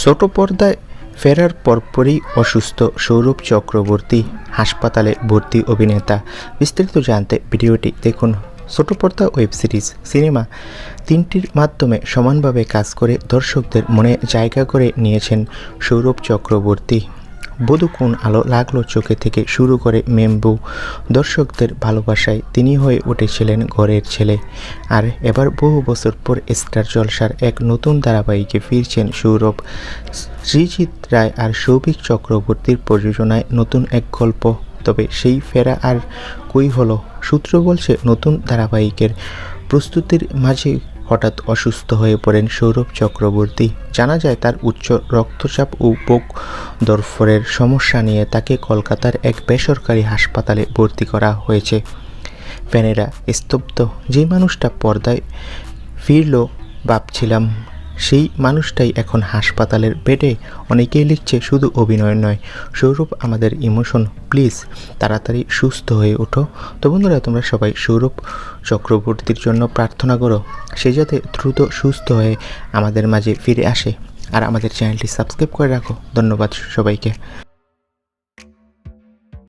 ছোট পর্দায় ফেরার পরপরই অসুস্থ সৌরভ চক্রবর্তী, হাসপাতালে ভর্তি অভিনেতা। বিস্তারিত জানতে ভিডিওটি দেখুন। ছোট পর্দা ওয়েব সিরিজ, সিনেমা তিনটির মাধ্যমে সমানভাবে কাজ করে দর্শকদের মনে জায়গা করে নিয়েছেন সৌরভ চক্রবর্তী। বধু কোন আলো লাগল চোখে থেকে শুরু করে মেম্বু। দর্শকদের ভালোবাসায় তিনি হয়ে উঠেছিলেন ঘরের ছেলে। আর এবার বহু বছর পর স্টার জলসার এক নতুন ধারাবাহিকে ফিরছেন সৌরভ। শ্রীজিৎ রায় আর সৌভিক চক্রবর্তীর প্রযোজনায় নতুন এক গল্প। তবে সেই ফেরা আর কই হলো? সূত্র বলছে, নতুন ধারাবাহিকের প্রস্তুতির মাঝে হঠাৎ অসুস্থ হয়ে পড়েন সৌরভ চক্রবর্তী। জানা যায়, তার উচ্চ রক্তচাপ ও বুক দরফরের সমস্যা নিয়ে তাকে কলকাতার এক বেসরকারি হাসপাতালে ভর্তি করা হয়েছে। ফ্যানেরা স্তব্ধ। যে মানুষটা পর্দায় ফিরল, ভাবছিলাম সেই মানুষটাই এখন হাসপাতালের বেডে। অনেকেই লিখছে, শুধু অভিনয় নয়। সৌরভ, আমাদের ইমোশন, প্লিজ, তাড়াতাড়ি সুস্থ হয়ে ওঠো। তো বন্ধুরা, তোমরা সবাই সৌরভ চক্রবর্তীর জন্য প্রার্থনা করো, সে যাতে দ্রুত সুস্থ হয়ে আমাদের মাঝে ফিরে আসে। আর আমাদের চ্যানেলটি সাবস্ক্রাইব করে রাখো। ধন্যবাদ সবাইকে।